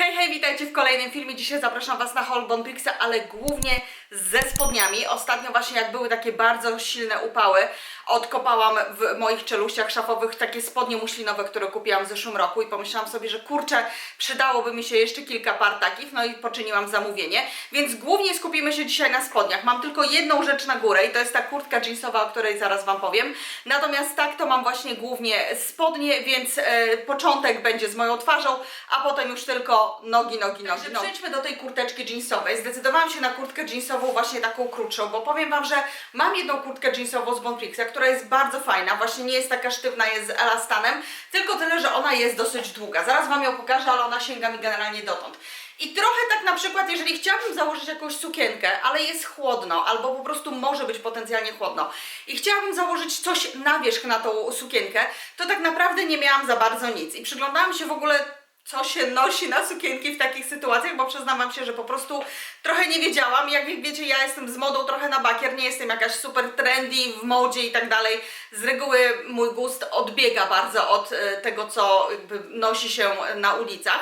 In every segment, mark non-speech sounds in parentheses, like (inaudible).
Hej, hej, witajcie w kolejnym filmie. Dzisiaj zapraszam Was na haul Bonprixa, ale głównie ze spodniami. Ostatnio właśnie jak były takie bardzo silne upały, odkopałam w moich czeluściach szafowych takie spodnie muślinowe, które kupiłam w zeszłym roku i pomyślałam sobie, że kurczę, przydałoby mi się jeszcze kilka par takich, no i poczyniłam zamówienie. Więc głównie skupimy się dzisiaj na spodniach. Mam tylko jedną rzecz na górę i to jest ta kurtka jeansowa, o której zaraz Wam powiem. Natomiast tak to mam właśnie głównie spodnie, więc e, początek będzie z moją twarzą, a potem już tylko nogi, nogi, nogi. Także przejdźmy do tej kurteczki jeansowej. Zdecydowałam się na kurtkę jeansową właśnie taką krótszą, bo powiem Wam, że mam jedną kurtkę jeansową z Bonprixa, która jest bardzo fajna, właśnie nie jest taka sztywna, jest z elastanem, tylko tyle, że ona jest dosyć długa. Zaraz Wam ją pokażę, ale ona sięga mi generalnie dotąd. I trochę tak na przykład, jeżeli chciałabym założyć jakąś sukienkę, ale jest chłodno, albo po prostu może być potencjalnie chłodno i chciałabym założyć coś na wierzch na tą sukienkę, to tak naprawdę nie miałam za bardzo nic. I przyglądałam się w ogóle co się nosi na sukienki w takich sytuacjach, bo przyznam Wam się, że po prostu trochę nie wiedziałam. Jak wie- wiecie, ja jestem z modą trochę na bakier, nie jestem jakaś super trendy w modzie i tak dalej. Z reguły mój gust odbiega bardzo od e, tego, co nosi się na ulicach.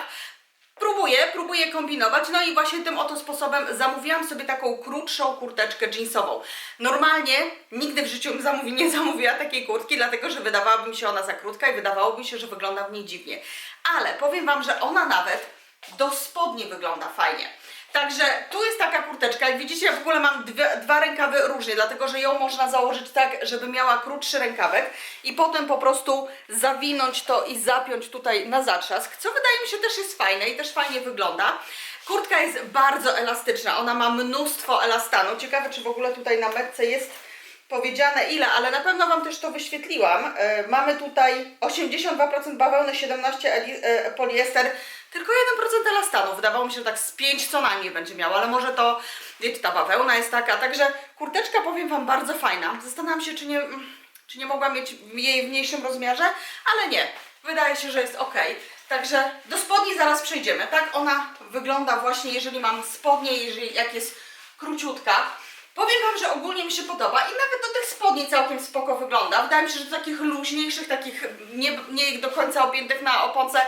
Próbuję, próbuję kombinować, no i właśnie tym oto sposobem zamówiłam sobie taką krótszą kurteczkę jeansową. Normalnie nigdy w życiu bym zamówi, nie zamówiła takiej kurtki, dlatego że wydawałaby mi się ona za krótka i wydawałoby mi się, że wygląda w niej dziwnie. Ale powiem Wam, że ona nawet do spodni wygląda fajnie. Także tu jest taka kurteczka, jak widzicie ja w ogóle mam dwie, dwa rękawy różnie, dlatego że ją można założyć tak, żeby miała krótszy rękawek i potem po prostu zawinąć to i zapiąć tutaj na zatrzask, co wydaje mi się też jest fajne i też fajnie wygląda. Kurtka jest bardzo elastyczna, ona ma mnóstwo elastanu. Ciekawe, czy w ogóle tutaj na metce jest powiedziane ile, ale na pewno Wam też to wyświetliłam. E, mamy tutaj 82% bawełny, 17% eli- e, poliester, tylko 1% elastanu. Wydawało mi się, że tak z 5 co najmniej będzie miała, ale może to, wiecie, ta bawełna jest taka. Także kurteczka, powiem Wam, bardzo fajna. Zastanawiam się, czy nie, czy nie mogła mieć jej w mniejszym rozmiarze, ale nie. Wydaje się, że jest ok. Także do spodni zaraz przejdziemy. Tak ona wygląda właśnie, jeżeli mam spodnie, jeżeli jak jest króciutka. Powiem Wam, że ogólnie mi się podoba i nawet do tych spodni całkiem spoko wygląda. Wydaje mi się, że do takich luźniejszych, takich nie, nie do końca opiętych na oponce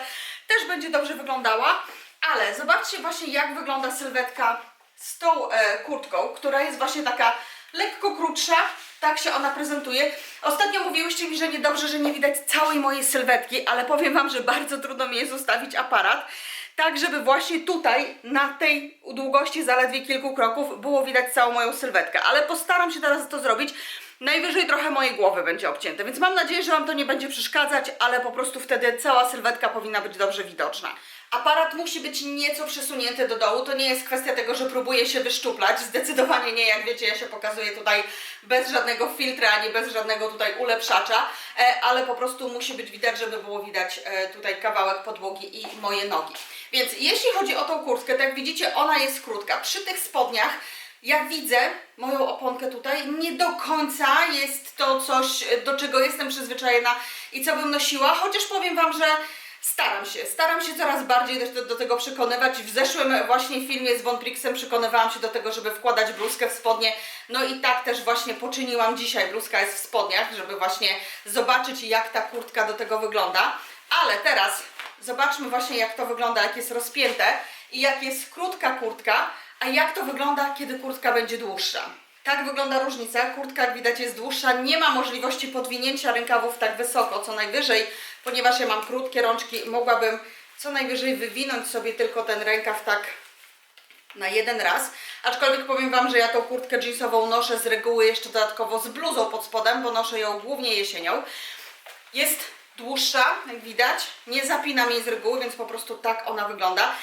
też będzie dobrze wyglądała. Ale zobaczcie właśnie jak wygląda sylwetka z tą e, kurtką, która jest właśnie taka lekko krótsza. Tak się ona prezentuje. Ostatnio mówiłyście mi, że niedobrze, że nie widać całej mojej sylwetki, ale powiem Wam, że bardzo trudno mi jest ustawić aparat tak żeby właśnie tutaj, na tej długości zaledwie kilku kroków, było widać całą moją sylwetkę. Ale postaram się teraz to zrobić. Najwyżej trochę mojej głowy będzie obcięte, więc mam nadzieję, że Wam to nie będzie przeszkadzać, ale po prostu wtedy cała sylwetka powinna być dobrze widoczna. Aparat musi być nieco przesunięty do dołu. To nie jest kwestia tego, że próbuję się wyszczuplać. Zdecydowanie nie, jak wiecie, ja się pokazuję tutaj bez żadnego filtra, ani bez żadnego tutaj ulepszacza, e, ale po prostu musi być widać, żeby było widać e, tutaj kawałek podłogi i moje nogi. Więc jeśli chodzi o tą kurtkę, tak jak widzicie, ona jest krótka. Przy tych spodniach, jak widzę moją oponkę tutaj, nie do końca jest to coś, do czego jestem przyzwyczajona i co bym nosiła, chociaż powiem Wam, że staram się, staram się coraz bardziej do, do tego przekonywać. W zeszłym właśnie filmie z Von przekonywałam się do tego, żeby wkładać bluzkę w spodnie, no i tak też właśnie poczyniłam dzisiaj. Bluzka jest w spodniach, żeby właśnie zobaczyć jak ta kurtka do tego wygląda. Ale teraz zobaczmy właśnie jak to wygląda, jak jest rozpięte i jak jest krótka kurtka, a jak to wygląda, kiedy kurtka będzie dłuższa. Tak wygląda różnica. Kurtka, jak widać, jest dłuższa. Nie ma możliwości podwinięcia rękawów tak wysoko, co najwyżej, ponieważ ja mam krótkie rączki, mogłabym co najwyżej wywinąć sobie tylko ten rękaw tak na jeden raz. Aczkolwiek powiem Wam, że ja tą kurtkę jeansową noszę z reguły jeszcze dodatkowo z bluzą pod spodem, bo noszę ją głównie jesienią. Jest dłuższa, jak widać. Nie zapinam jej z reguły, więc po prostu tak ona wygląda.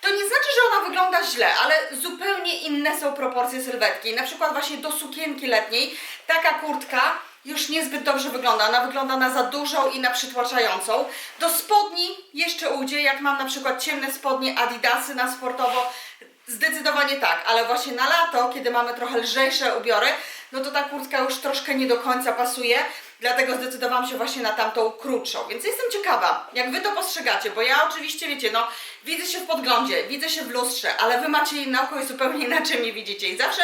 To nie znaczy, że ona wygląda źle, ale zupełnie inne są proporcje sylwetki. Na przykład właśnie do sukienki letniej taka kurtka już niezbyt dobrze wygląda. Ona wygląda na za dużą i na przytłaczającą. Do spodni jeszcze ujdzie, jak mam na przykład ciemne spodnie Adidasy na sportowo. Zdecydowanie tak, ale właśnie na lato, kiedy mamy trochę lżejsze ubiory, no to ta kurtka już troszkę nie do końca pasuje, dlatego zdecydowałam się właśnie na tamtą krótszą. Więc jestem ciekawa, jak Wy to postrzegacie, bo ja oczywiście, wiecie, no widzę się w podglądzie, widzę się w lustrze, ale Wy macie jej oko i zupełnie inaczej mnie widzicie i zawsze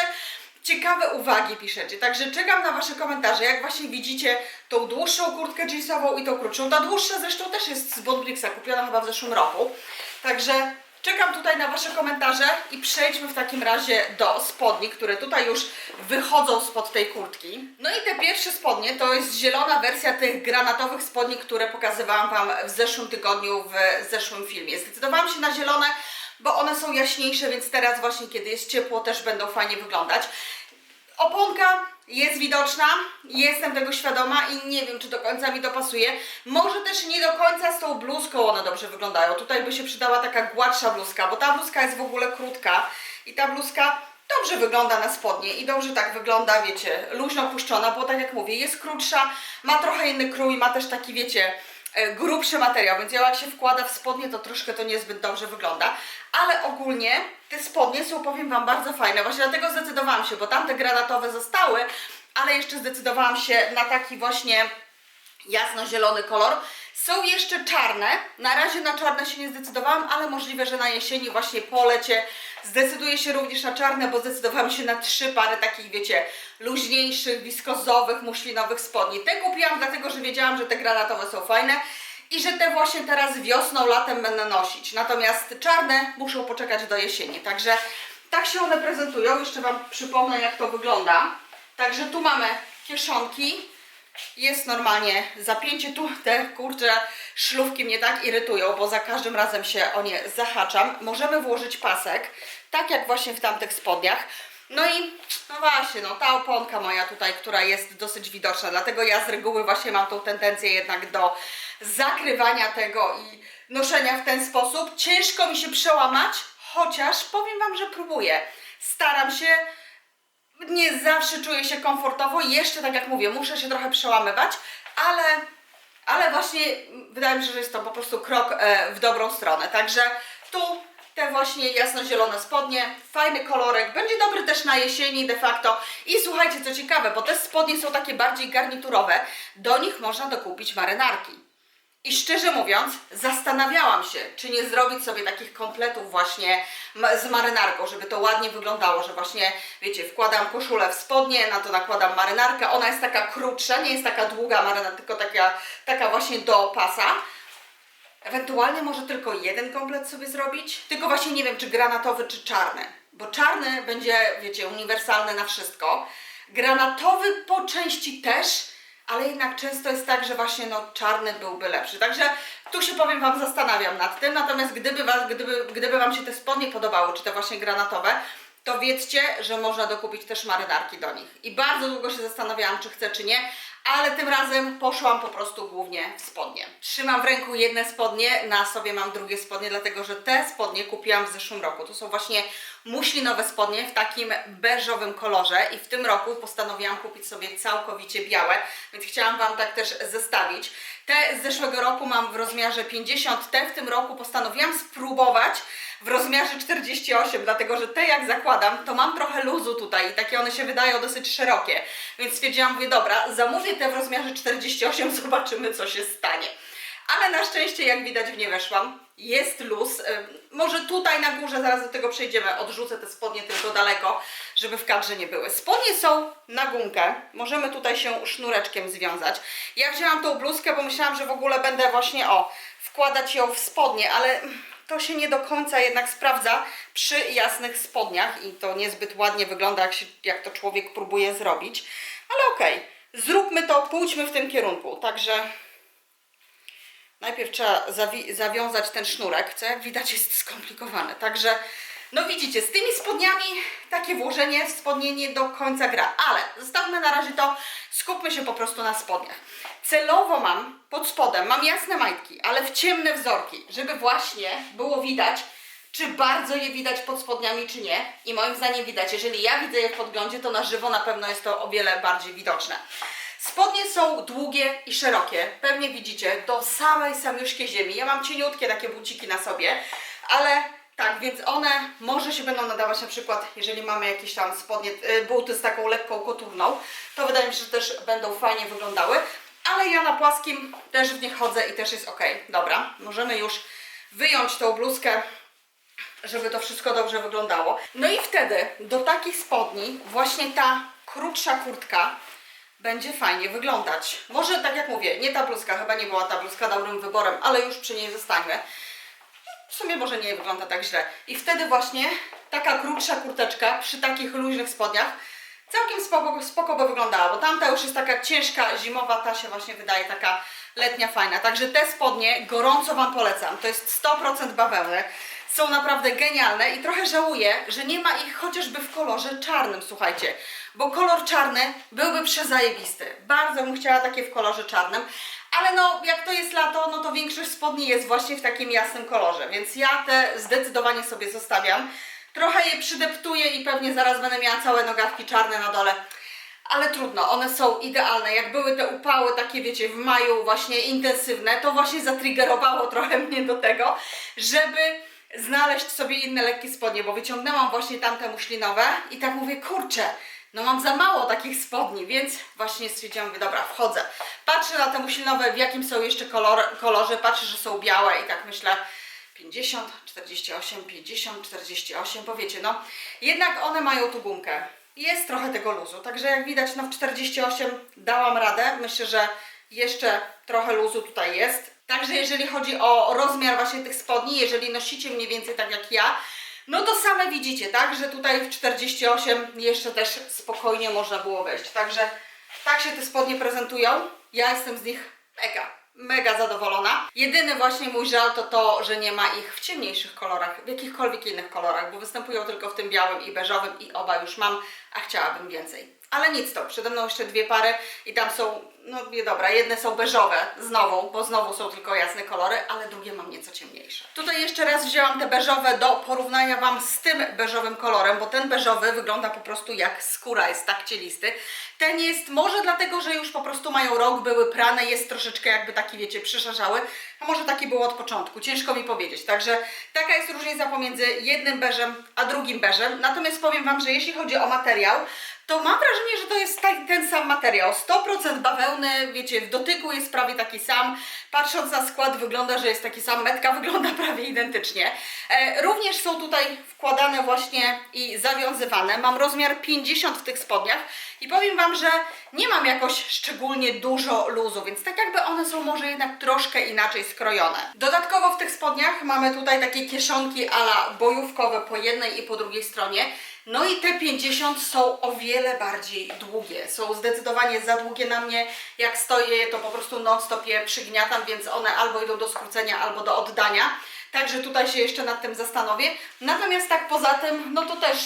ciekawe uwagi piszecie, także czekam na Wasze komentarze, jak właśnie widzicie tą dłuższą kurtkę jeansową i tą krótszą. Ta dłuższa zresztą też jest z Bonbrixa, kupiona chyba w zeszłym roku, także Czekam tutaj na Wasze komentarze i przejdźmy w takim razie do spodni, które tutaj już wychodzą spod tej kurtki. No i te pierwsze spodnie to jest zielona wersja tych granatowych spodni, które pokazywałam Wam w zeszłym tygodniu, w zeszłym filmie. Zdecydowałam się na zielone, bo one są jaśniejsze, więc teraz właśnie, kiedy jest ciepło, też będą fajnie wyglądać. Oponka jest widoczna, jestem tego świadoma i nie wiem, czy do końca mi to pasuje. Może też nie do końca z tą bluzką one dobrze wyglądają. Tutaj by się przydała taka gładsza bluzka, bo ta bluzka jest w ogóle krótka i ta bluzka dobrze wygląda na spodnie i dobrze tak wygląda, wiecie, luźno puszczona, bo tak jak mówię, jest krótsza, ma trochę inny krój, ma też taki, wiecie, grubszy materiał, więc jak się wkłada w spodnie, to troszkę to niezbyt dobrze wygląda, ale ogólnie te spodnie są, powiem Wam, bardzo fajne, właśnie dlatego zdecydowałam się, bo tamte granatowe zostały, ale jeszcze zdecydowałam się na taki właśnie jasno-zielony kolor. Są jeszcze czarne, na razie na czarne się nie zdecydowałam, ale możliwe, że na jesieni właśnie po lecie zdecyduję się również na czarne, bo zdecydowałam się na trzy pary takich, wiecie, luźniejszych, wiskozowych, muślinowych spodni. Te kupiłam dlatego, że wiedziałam, że te granatowe są fajne i że te właśnie teraz wiosną, latem będę nosić. Natomiast czarne muszą poczekać do jesieni, także tak się one prezentują. Jeszcze Wam przypomnę, jak to wygląda. Także tu mamy kieszonki, jest normalnie zapięcie tu, te kurcze szlówki mnie tak irytują, bo za każdym razem się o nie zahaczam. Możemy włożyć pasek, tak jak właśnie w tamtych spodniach. No i no właśnie, no ta oponka moja tutaj, która jest dosyć widoczna, dlatego ja z reguły właśnie mam tą tendencję jednak do zakrywania tego i noszenia w ten sposób. Ciężko mi się przełamać, chociaż powiem Wam, że próbuję. Staram się, nie zawsze czuję się komfortowo. Jeszcze tak jak mówię, muszę się trochę przełamywać, ale, ale właśnie wydaje mi się, że jest to po prostu krok e, w dobrą stronę. Także tu te właśnie jasno-zielone spodnie, fajny kolorek, będzie dobry też na jesieni de facto. I słuchajcie, co ciekawe, bo te spodnie są takie bardziej garniturowe, do nich można dokupić marynarki. I szczerze mówiąc, zastanawiałam się, czy nie zrobić sobie takich kompletów właśnie z marynarką, żeby to ładnie wyglądało, że właśnie, wiecie, wkładam koszulę w spodnie, na to nakładam marynarkę, ona jest taka krótsza, nie jest taka długa marynarka, tylko taka, taka właśnie do pasa. Ewentualnie może tylko jeden komplet sobie zrobić, tylko właśnie nie wiem, czy granatowy, czy czarny, bo czarny będzie, wiecie, uniwersalny na wszystko. Granatowy po części też, ale jednak często jest tak, że właśnie no, czarny byłby lepszy. Także tu się powiem Wam zastanawiam nad tym, natomiast gdyby, was, gdyby, gdyby Wam się te spodnie podobały, czy te właśnie granatowe, to wiedzcie, że można dokupić też marynarki do nich. I bardzo długo się zastanawiałam, czy chcę, czy nie, ale tym razem poszłam po prostu głównie w spodnie. Trzymam w ręku jedne spodnie, na sobie mam drugie spodnie, dlatego że te spodnie kupiłam w zeszłym roku. To są właśnie muślinowe spodnie w takim beżowym kolorze i w tym roku postanowiłam kupić sobie całkowicie białe, więc chciałam Wam tak też zestawić. Te z zeszłego roku mam w rozmiarze 50, te w tym roku postanowiłam spróbować w rozmiarze 48, dlatego że te jak zakładam, to mam trochę luzu tutaj i takie one się wydają dosyć szerokie, więc stwierdziłam, mówię, dobra, zamówię te w rozmiarze 48, (laughs) zobaczymy co się stanie. Ale na szczęście, jak widać, w nie weszłam. Jest luz. Może tutaj na górze, zaraz do tego przejdziemy. Odrzucę te spodnie tylko daleko, żeby w kadrze nie były. Spodnie są na gumkę. Możemy tutaj się sznureczkiem związać. Ja wzięłam tą bluzkę, bo myślałam, że w ogóle będę właśnie, o, wkładać ją w spodnie, ale to się nie do końca jednak sprawdza przy jasnych spodniach i to niezbyt ładnie wygląda, jak, się, jak to człowiek próbuje zrobić. Ale okej, zróbmy to, pójdźmy w tym kierunku. Także Najpierw trzeba zawi- zawiązać ten sznurek, co jak widać jest skomplikowane. Także, no widzicie, z tymi spodniami takie włożenie w spodnie nie do końca gra. Ale zostawmy na razie to, skupmy się po prostu na spodniach. Celowo mam pod spodem, mam jasne majtki, ale w ciemne wzorki, żeby właśnie było widać, czy bardzo je widać pod spodniami, czy nie. I moim zdaniem widać. Jeżeli ja widzę je w podglądzie, to na żywo na pewno jest to o wiele bardziej widoczne. Spodnie są długie i szerokie. Pewnie widzicie, do samej samiuszki ziemi. Ja mam cieniutkie takie buciki na sobie, ale tak, więc one może się będą nadawać na przykład, jeżeli mamy jakieś tam spodnie, y, buty z taką lekką kotówną, to wydaje mi się, że też będą fajnie wyglądały. Ale ja na płaskim też w nie chodzę i też jest ok. Dobra, możemy już wyjąć tą bluzkę żeby to wszystko dobrze wyglądało. No i wtedy do takich spodni właśnie ta krótsza kurtka będzie fajnie wyglądać. Może tak jak mówię, nie ta bluzka, chyba nie była ta bluzka dobrym wyborem, ale już przy niej zostańmy. W sumie może nie wygląda tak źle. I wtedy właśnie taka krótsza kurteczka przy takich luźnych spodniach całkiem spoko, spoko by wyglądała, bo tamta już jest taka ciężka, zimowa, ta się właśnie wydaje taka letnia, fajna. Także te spodnie gorąco Wam polecam. To jest 100% bawełny. Są naprawdę genialne i trochę żałuję, że nie ma ich chociażby w kolorze czarnym, słuchajcie. Bo kolor czarny byłby przezajebisty. Bardzo bym chciała takie w kolorze czarnym. Ale no, jak to jest lato, no to większość spodni jest właśnie w takim jasnym kolorze, więc ja te zdecydowanie sobie zostawiam. Trochę je przydeptuję i pewnie zaraz będę miała całe nogawki czarne na dole. Ale trudno, one są idealne. Jak były te upały takie, wiecie, w maju właśnie intensywne, to właśnie zatriggerowało trochę mnie do tego, żeby znaleźć sobie inne lekkie spodnie, bo wyciągnęłam właśnie tamte muślinowe i tak mówię, kurczę, no mam za mało takich spodni, więc właśnie stwierdziłam, mówię, dobra, wchodzę. Patrzę na te muślinowe, w jakim są jeszcze kolor, kolorze, patrzę, że są białe i tak myślę, 50, 48, 50, 48, bo wiecie, no jednak one mają tu gumkę. Jest trochę tego luzu, także jak widać, no w 48 dałam radę. Myślę, że jeszcze trochę luzu tutaj jest. Także jeżeli chodzi o rozmiar właśnie tych spodni, jeżeli nosicie mniej więcej tak jak ja, no to same widzicie, tak, że tutaj w 48 jeszcze też spokojnie można było wejść. Także tak się te spodnie prezentują. Ja jestem z nich mega, mega zadowolona. Jedyny właśnie mój żal to to, że nie ma ich w ciemniejszych kolorach, w jakichkolwiek innych kolorach, bo występują tylko w tym białym i beżowym i oba już mam, a chciałabym więcej. Ale nic to, przede mną jeszcze dwie pary i tam są, no nie dobra, jedne są beżowe znowu, bo znowu są tylko jasne kolory, ale drugie mam nieco ciemniejsze. Tutaj jeszcze raz wzięłam te beżowe do porównania Wam z tym beżowym kolorem, bo ten beżowy wygląda po prostu jak skóra, jest tak cielisty. Ten jest może dlatego, że już po prostu mają rok, były prane, jest troszeczkę jakby taki, wiecie, przyszarzały, a może taki było od początku, ciężko mi powiedzieć. Także taka jest różnica pomiędzy jednym beżem a drugim beżem. Natomiast powiem Wam, że jeśli chodzi o materiał, to mam wrażenie, że to jest ta- ten sam materiał. 100% bawełny, wiecie, w dotyku jest prawie taki sam. Patrząc na skład wygląda, że jest taki sam. Metka (laughs) wygląda prawie identycznie. E, również są tutaj wkładane właśnie i zawiązywane. Mam rozmiar 50 w tych spodniach i powiem Wam, że nie mam jakoś szczególnie dużo luzu, więc tak jakby one są może jednak troszkę inaczej skrojone. Dodatkowo w tych spodniach mamy tutaj takie kieszonki ala bojówkowe po jednej i po drugiej stronie. No i te 50 są o wiele bardziej długie. Są zdecydowanie za długie na mnie. Jak stoję, to po prostu non-stop je przygniatam, więc one albo idą do skrócenia, albo do oddania. Także tutaj się jeszcze nad tym zastanowię. Natomiast tak poza tym, no to też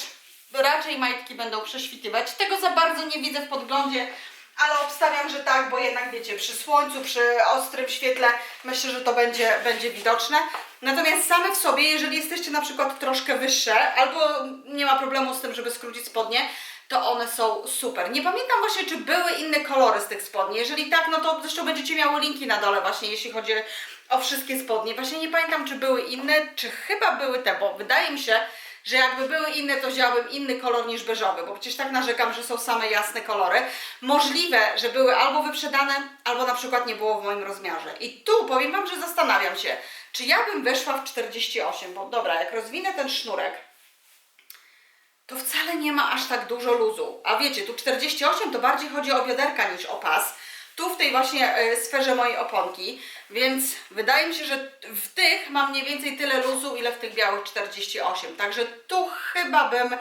raczej majtki będą prześwitywać. Tego za bardzo nie widzę w podglądzie, ale obstawiam, że tak, bo jednak wiecie, przy słońcu, przy ostrym świetle myślę, że to będzie, będzie widoczne. Natomiast same w sobie, jeżeli jesteście na przykład troszkę wyższe, albo nie ma problemu z tym, żeby skrócić spodnie, to one są super. Nie pamiętam właśnie, czy były inne kolory z tych spodni. Jeżeli tak, no to zresztą będziecie miały linki na dole właśnie, jeśli chodzi o wszystkie spodnie. Właśnie nie pamiętam, czy były inne, czy chyba były te, bo wydaje mi się, że jakby były inne, to wzięłabym inny kolor niż beżowy, bo przecież tak narzekam, że są same jasne kolory. Możliwe, że były albo wyprzedane, albo na przykład nie było w moim rozmiarze. I tu powiem Wam, że zastanawiam się, czy ja bym weszła w 48, bo dobra, jak rozwinę ten sznurek, to wcale nie ma aż tak dużo luzu. A wiecie, tu 48 to bardziej chodzi o bioderka niż o pas. Tu w tej właśnie e, sferze mojej oponki, więc wydaje mi się, że w tych mam mniej więcej tyle luzu, ile w tych białych 48. Także tu chyba bym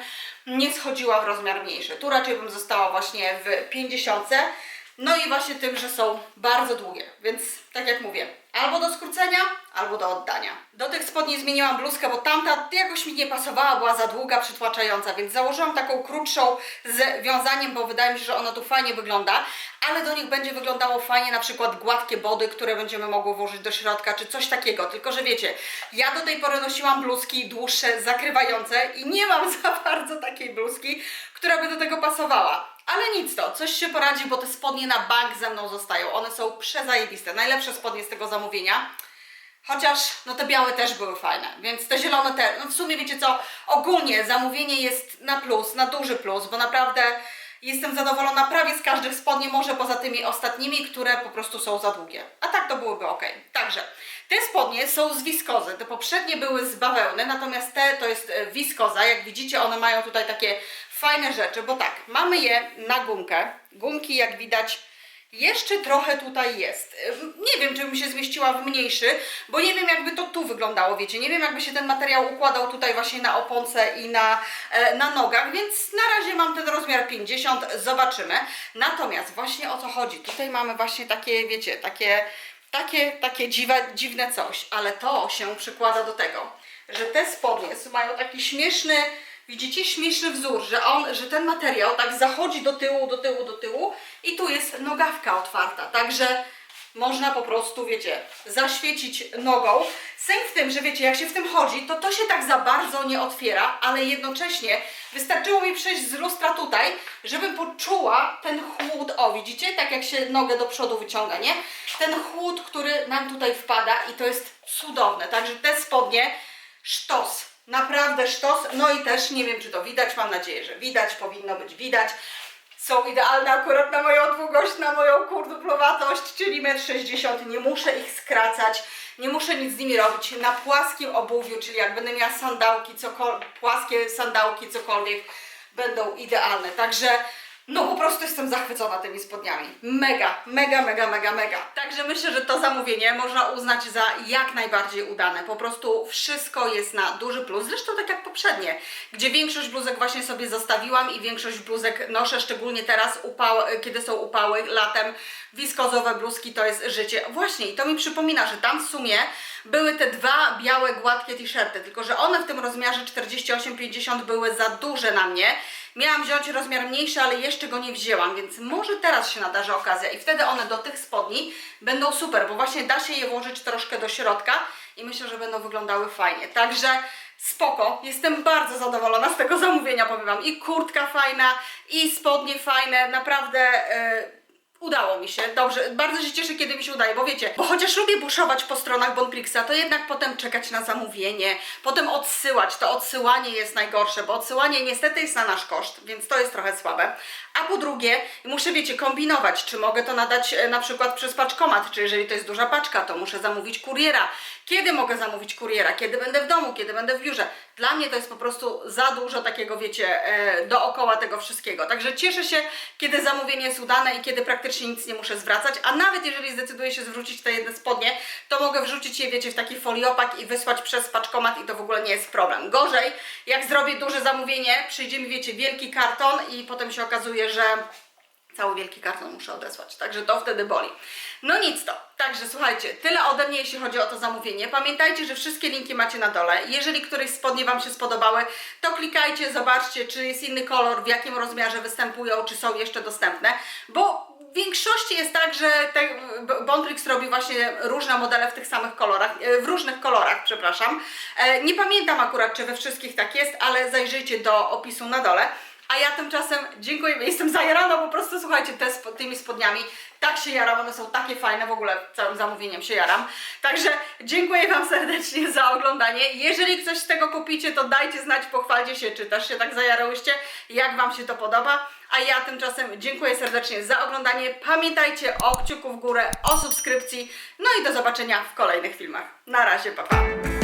nie schodziła w rozmiar mniejszy. Tu raczej bym została właśnie w 50. No i właśnie tym, że są bardzo długie, więc tak jak mówię, albo do skrócenia, albo do oddania. Do tych spodni zmieniłam bluzkę, bo tamta jakoś mi nie pasowała, była za długa, przytłaczająca, więc założyłam taką krótszą z wiązaniem, bo wydaje mi się, że ona tu fajnie wygląda, ale do nich będzie wyglądało fajnie na przykład gładkie body, które będziemy mogły włożyć do środka, czy coś takiego. Tylko, że wiecie, ja do tej pory nosiłam bluzki dłuższe, zakrywające i nie mam (laughs) za bardzo takiej bluzki, która by do tego pasowała. Ale nic to, coś się poradzi, bo te spodnie na bank ze mną zostają. One są przezajebiste. Najlepsze spodnie z tego zamówienia. Chociaż no te białe też były fajne, więc te zielone też. No w sumie wiecie co, ogólnie zamówienie jest na plus, na duży plus, bo naprawdę jestem zadowolona prawie z każdych spodni, może poza tymi ostatnimi, które po prostu są za długie. A tak to byłoby ok. Także te spodnie są z wiskozy. Te poprzednie były z bawełny, natomiast te to jest e, wiskoza. Jak widzicie, one mają tutaj takie fajne rzeczy, bo tak, mamy je na gumkę. Gumki, jak widać, Jeszcze trochę tutaj jest. Nie wiem, czy bym się zmieściła w mniejszy, bo nie wiem, jakby to tu wyglądało, wiecie. Nie wiem, jakby się ten materiał układał tutaj właśnie na oponce i na, e, na nogach, więc na razie mam ten rozmiar 50, zobaczymy. Natomiast właśnie o co chodzi. Tutaj mamy właśnie takie, wiecie, takie, takie, takie dziwa, dziwne coś, ale to się przykłada do tego, że te spodnie mają taki śmieszny, widzicie, śmieszny wzór, że on, że ten materiał tak zachodzi do tyłu, do tyłu, do tyłu i tu jest nogawka otwarta, także można po prostu, wiecie, zaświecić nogą. Sęk w tym, że wiecie, jak się w tym chodzi, to to się tak za bardzo nie otwiera, ale jednocześnie wystarczyło mi przejść z lustra tutaj, żebym poczuła ten chłód, o widzicie, tak jak się nogę do przodu wyciąga, nie? Ten chłód, który nam tutaj wpada i to jest cudowne, także te spodnie, sztos, naprawdę sztos, no i też nie wiem, czy to widać, mam nadzieję, że widać, powinno być widać. Są idealne akurat na moją długość, na moją kurduplowatość, czyli 1,60 m. Nie muszę ich skracać, nie muszę nic z nimi robić. Na płaskim obuwiu, czyli jak będę miała sandałki, płaskie sandałki, cokolwiek, będą idealne. Także no po prostu jestem zachwycona tymi spodniami. Mega, mega, mega, mega, mega. Także myślę, że to zamówienie można uznać za jak najbardziej udane. Po prostu wszystko jest na duży plus. Zresztą tak jak poprzednie, gdzie większość bluzek właśnie sobie zostawiłam i większość bluzek noszę, szczególnie teraz, upał, kiedy są upały latem. Wiskozowe bluzki to jest życie. Właśnie i to mi przypomina, że tam w sumie były te dwa białe, gładkie t-shirty, tylko że one w tym rozmiarze 48-50 były za duże na mnie. Miałam wziąć rozmiar mniejszy, ale jeszcze go nie wzięłam, więc może teraz się nadarzy okazja i wtedy one do tych spodni będą super, bo właśnie da się je włożyć troszkę do środka i myślę, że będą wyglądały fajnie. Także spoko, jestem bardzo zadowolona z tego zamówienia, powiem Wam. I kurtka fajna, i spodnie fajne, naprawdę... Yy, Udało mi się, dobrze, bardzo się cieszę, kiedy mi się udaje, bo wiecie, bo chociaż lubię buszować po stronach Bonprixa, to jednak potem czekać na zamówienie, potem odsyłać, to odsyłanie jest najgorsze, bo odsyłanie niestety jest na nasz koszt, więc to jest trochę słabe. A po drugie, muszę, wiecie, kombinować, czy mogę to nadać e, na przykład przez paczkomat, czy jeżeli to jest duża paczka, to muszę zamówić kuriera. Kiedy mogę zamówić kuriera? Kiedy będę w domu? Kiedy będę w biurze? Dla mnie to jest po prostu za dużo takiego, wiecie, e, dookoła tego wszystkiego. Także cieszę się, kiedy zamówienie jest udane i kiedy praktycznie nic nie muszę zwracać, a nawet jeżeli zdecyduję się zwrócić te jedne spodnie, to mogę wrzucić je, wiecie, w taki foliopak i wysłać przez paczkomat i to w ogóle nie jest problem. Gorzej, jak zrobię duże zamówienie, przyjdzie mi, wiecie, wielki karton i potem się okazuje, że cały wielki karton muszę odesłać, także to wtedy boli. No nic to. Także słuchajcie, tyle ode mnie, jeśli chodzi o to zamówienie. Pamiętajcie, że wszystkie linki macie na dole. Jeżeli któreś spodnie Wam się spodobały, to klikajcie, zobaczcie, czy jest inny kolor, w jakim rozmiarze występują, czy są jeszcze dostępne, bo w większości jest tak, że te, Bondrix robi właśnie różne modele w tych samych kolorach, e, w różnych kolorach, przepraszam. E, Nie pamiętam akurat, czy we wszystkich tak jest, ale zajrzyjcie do opisu na dole. A ja tymczasem dziękuję, jestem zajarana po prostu, słuchajcie, te, tymi spodniami. Tak się jaram, one są takie fajne, w ogóle całym zamówieniem się jaram. Także dziękuję Wam serdecznie za oglądanie. Jeżeli coś z tego kupicie, to dajcie znać, pochwalcie się, czy też się tak zajarałyście, jak Wam się to podoba. A ja tymczasem dziękuję serdecznie za oglądanie. Pamiętajcie o kciuku w górę, o subskrypcji. No i do zobaczenia w kolejnych filmach. Na razie, pa pa!